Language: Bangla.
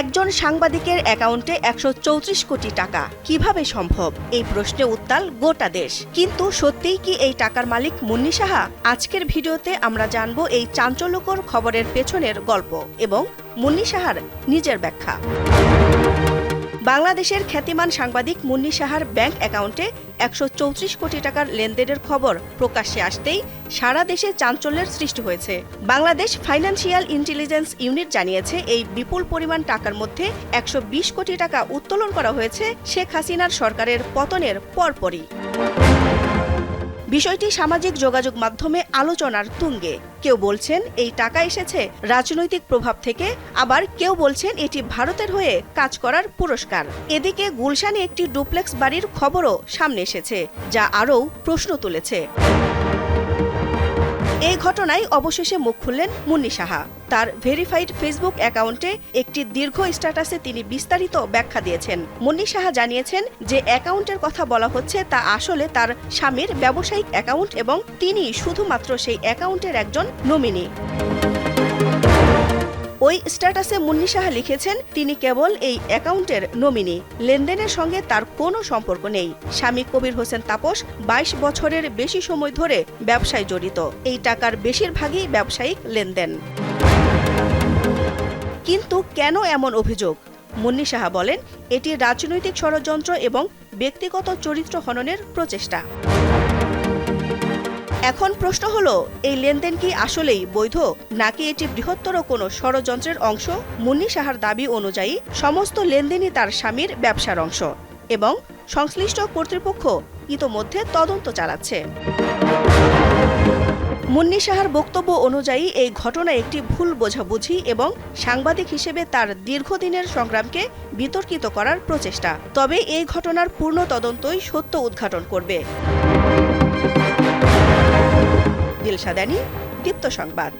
একজন সাংবাদিকের অ্যাকাউন্টে একশো চৌত্রিশ কোটি টাকা। কীভাবে সম্ভব? এই প্রশ্নে উত্তাল গোটা দেশ। কিন্তু সত্যিই কি এই টাকার মালিক মুন্নি সাহা? আজকের ভিডিওতে আমরা জানব এই চাঞ্চল্যকর খবরের পেছনের গল্প এবং মুন্নি সাহার নিজের ব্যাখ্যা। বাংলাদেশের খ্যাতিমান সাংবাদিক মুন্নি সাহার ব্যাংক অ্যাকাউন্টে একশো চৌত্রিশ কোটি টাকার লেনদেনের খবর প্রকাশ্যে আসতেই সারা দেশে চাঞ্চল্যের সৃষ্টি হয়েছে। বাংলাদেশ ফাইন্যান্সিয়াল ইন্টেলিজেন্স ইউনিট জানিয়েছে, এই বিপুল পরিমাণ টাকার মধ্যে একশো বিশ কোটি টাকা উত্তোলন করা হয়েছে শেখ হাসিনার সরকারের পতনের পরপরই। বিষয়টি সামাজিক যোগাযোগ মাধ্যমে আলোচনার তুঙ্গে। কেউ বলছেন, এই টাকা এসেছে রাজনৈতিক প্রভাব থেকে। আবার কেউ বলছেন, এটি ভারতের হয়ে কাজ করার পুরস্কার। এদিকে গুলশানে একটি ডুপ্লেক্স বাড়ির খবরও সামনে এসেছে, যা আরও প্রশ্ন তুলেছে। ঘটনায় অবশেষে মুখ খুললেন মুন্নি সাহা। তার ভেরিফাইড ফেসবুক অ্যাকাউন্টে একটি দীর্ঘ স্ট্যাটাসে তিনি বিস্তারিত ব্যাখ্যা দিয়েছেন। মুন্নি সাহা জানিয়েছেন যে অ্যাকাউন্টের কথা বলা হচ্ছে তা আসলে তার স্বামীর ব্যবসায়িক অ্যাকাউন্ট এবং তিনি শুধুমাত্র সেই অ্যাকাউন্টের একজন নমিনি। ওই স্ট্যাটাসে মুন্নি সাহা লিখেছেন, তিনি কেবল এই অ্যাকাউন্টের নমিনি। লেনদেনের সঙ্গে তার কোনো সম্পর্ক নেই। স্বামী কবির হোসেন তাপস বাইশ বছরের বেশি সময় ধরে ব্যবসায় জড়িত। এই টাকার বেশিরভাগই ব্যবসায়িক লেনদেন। কিন্তু কেন এমন অভিযোগ? মুন্নি সাহা বলেন, এটি রাজনৈতিক ষড়যন্ত্র এবং ব্যক্তিগত চরিত্র হননের প্রচেষ্টা। এখন প্রশ্ন হলো, এই লেনদেন কি আসলেই বৈধ, নাকি এটি বৃহত্তর কোনো ষড়যন্ত্রের অংশ? মুন্নি সাহার দাবি অনুযায়ী, সমস্ত লেনদেনই তার স্বামীর ব্যবসার অংশ এবং সংশ্লিষ্ট কর্তৃপক্ষ ইতোমধ্যে তদন্ত চালাচ্ছে। মুন্নি সাহার বক্তব্য অনুযায়ী, এই ঘটনা একটি ভুল বোঝাবুঝি এবং সাংবাদিক হিসেবে তার দীর্ঘদিনের সংগ্রামকে বিতর্কিত করার প্রচেষ্টা। তবে এই ঘটনার পূর্ণ তদন্তই সত্য উদ্ঘাটন করবে। দিলশাদানি দীপ্ত সংবাদ।